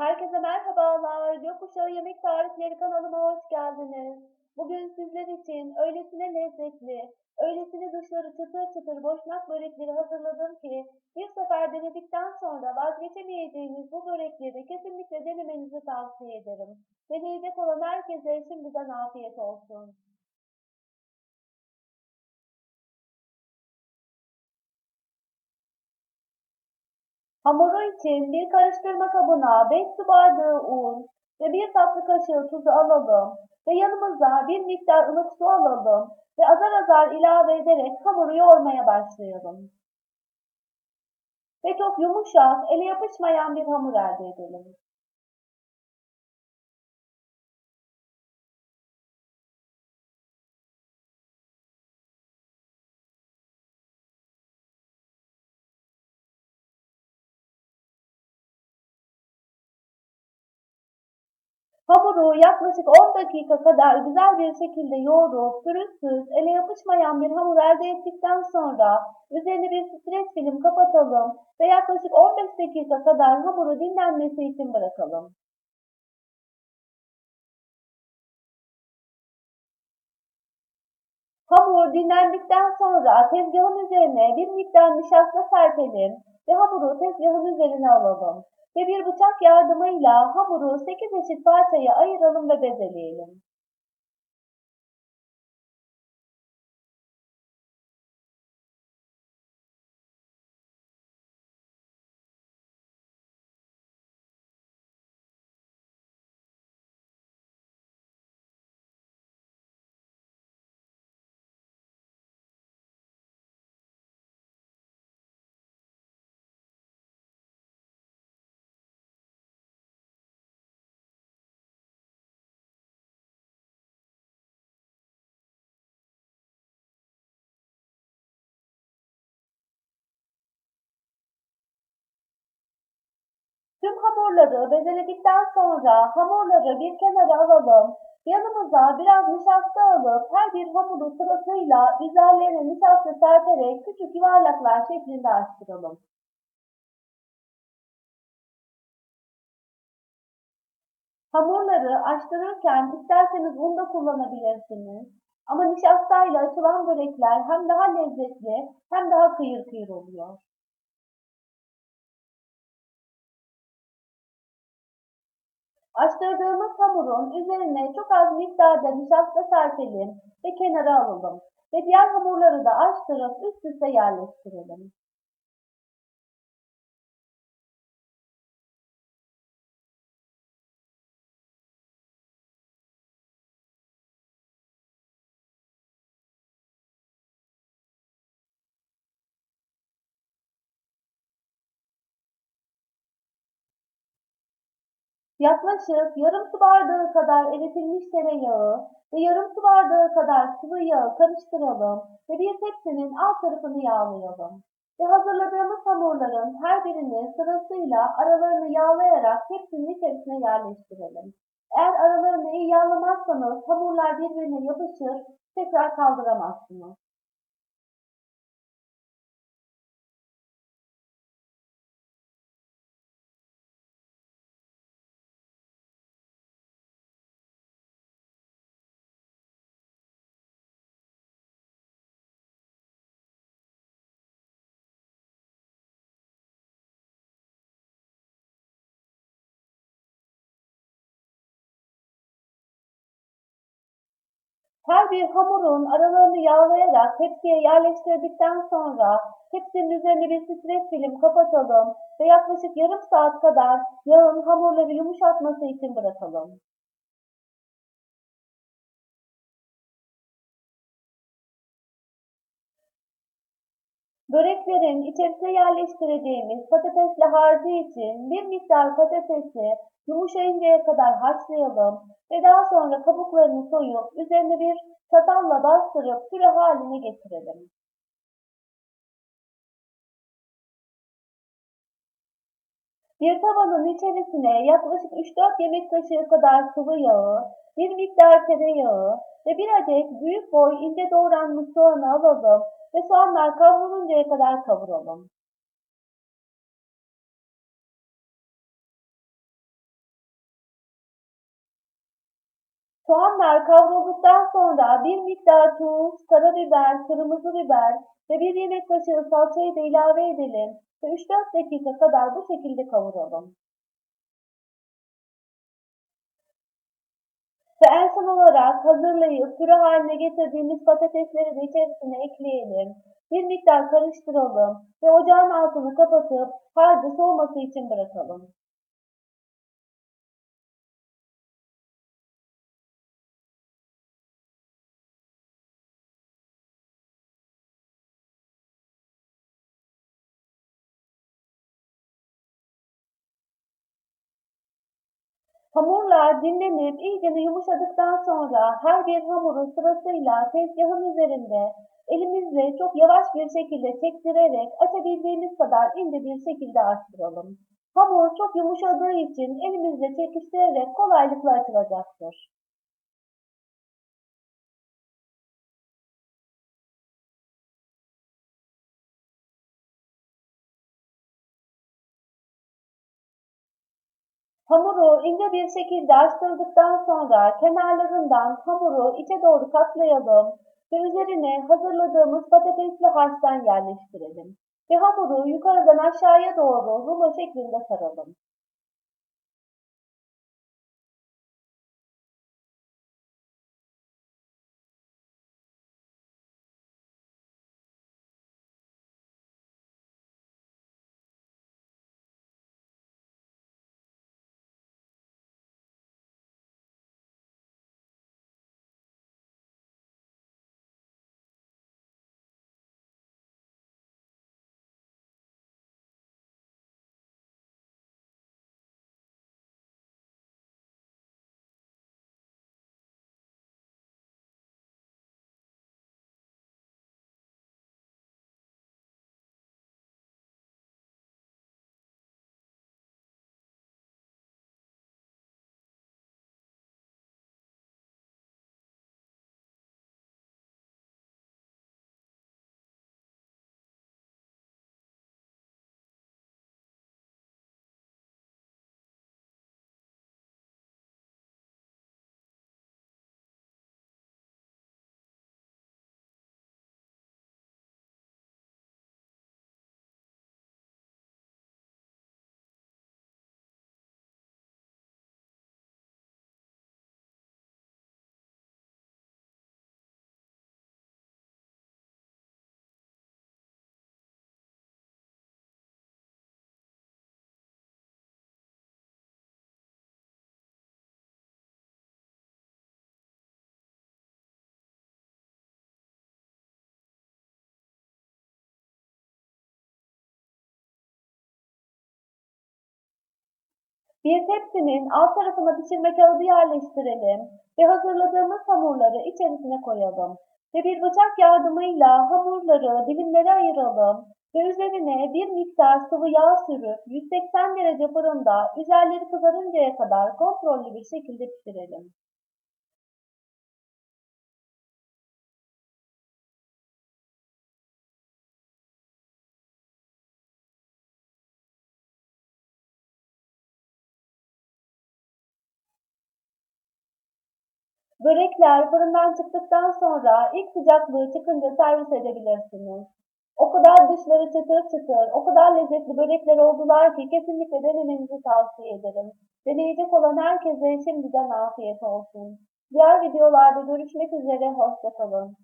Herkese merhabalar. Gökkuşağı Yemek Tarifleri kanalıma hoş geldiniz. Bugün sizler için öylesine lezzetli, öylesine dışları çıtır çıtır boşnak börekleri hazırladım ki bir sefer denedikten sonra vazgeçemeyeceğiniz bu börekleri kesinlikle denemenizi tavsiye ederim. Deneyecek olan herkese şimdiden afiyet olsun. Hamuru için bir karıştırma kabına 5 su bardağı un ve 1 tatlı kaşığı tuzu alalım ve yanımıza bir miktar ılık su alalım ve azar azar ilave ederek hamuru yoğurmaya başlayalım. Ve çok yumuşak, ele yapışmayan bir hamur elde edelim. Hamuru yaklaşık 10 dakika kadar güzel bir şekilde yoğurup pürüzsüz, ele yapışmayan bir hamur elde ettikten sonra üzerine bir streç film kapatalım ve yaklaşık 15 dakika kadar hamuru dinlenmesi için bırakalım. Dinlendikten sonra tezgahın üzerine bir miktar nişasta serpelim ve hamuru tezgahın üzerine alalım ve bir bıçak yardımıyla hamuru 8 eşit parçaya ayıralım ve bezeleyelim. Tüm hamurları bezeledikten sonra hamurları bir kenara alalım. Yanımıza biraz nişasta alıp her bir hamuru sırasıyla üzerlerine nişasta serperek küçük yuvarlaklar şeklinde açtıralım. Hamurları açtırırken isterseniz un da kullanabilirsiniz. Ama nişastayla açılan börekler hem daha lezzetli hem daha kıyır kıyır oluyor. Açtırdığımız hamurun üzerine çok az miktarda nişasta serpelim ve kenara alalım. Ve diğer hamurları da açtırıp üst üste yerleştirelim. Yaklaşık yarım su bardağı kadar eritilmiş tereyağı ve yarım su bardağı kadar sıvı yağı karıştıralım ve bir tepsinin alt tarafını yağlayalım. Ve hazırladığımız hamurların her birini sırasıyla aralarını yağlayarak tepsinin içerisine yerleştirelim. Eğer aralarını iyi yağlamazsanız hamurlar birbirine yapışır, tekrar kaldıramazsınız. Her bir hamurun aralarını yağlayarak tepsiye yerleştirdikten sonra tepsinin üzerine bir streç film kapatalım ve yaklaşık yarım saat kadar yağın hamurları yumuşatması için bırakalım. Böreklerin içerisine yerleştireceğimiz patatesli harcı için bir miktar patatesi yumuşayıncaya kadar haşlayalım ve daha sonra kabuklarını soyup üzerine bir çatalla bastırıp püre haline getirelim. Bir tavanın içerisine yaklaşık 3-4 yemek kaşığı kadar sıvı yağı, bir miktar tereyağı ve bir adet büyük boy ince doğranmış soğanı alalım ve soğanlar kavruluncaya kadar kavuralım. Soğanlar kavrulduktan sonra bir miktar tuz, karabiber, kırmızı biber ve bir yemek kaşığı salçayı da ilave edelim ve 3-4 dakika kadar bu şekilde kavuralım. Ve en son olarak hazırlayıp püre haline getirdiğimiz patatesleri de içerisine ekleyelim. Bir miktar karıştıralım ve ocağın altını kapatıp harcı soğuması için bırakalım. Hamurlar dinlenip iyice yumuşadıktan sonra her bir hamuru sırasıyla tezgahın üzerinde elimizle çok yavaş bir şekilde çektirerek açabildiğimiz kadar ince bir şekilde açtıralım. Hamur çok yumuşadığı için elimizle çekiştirerek kolaylıkla açılacaktır. Hamuru ince bir şekilde açtırdıktan sonra kenarlarından hamuru içe doğru katlayalım ve üzerine hazırladığımız patatesli harçtan yerleştirelim. Ve hamuru yukarıdan aşağıya doğru rulo şeklinde saralım. Bir tepsinin alt tarafına pişirme kağıdı yerleştirelim ve hazırladığımız hamurları içerisine koyalım. Ve bir bıçak yardımıyla hamurları dilimlere ayıralım ve üzerine bir miktar sıvı yağ sürüp 180 derece fırında üzerleri kızarıncaya kadar kontrollü bir şekilde pişirelim. Börekler fırından çıktıktan sonra ilk sıcaklığı çıkınca servis edebilirsiniz. O kadar dışları çıtır çıtır, o kadar lezzetli börekler oldular ki kesinlikle denemenizi tavsiye ederim. Deneyecek olan herkese şimdiden afiyet olsun. Diğer videolarda görüşmek üzere, hoşçakalın.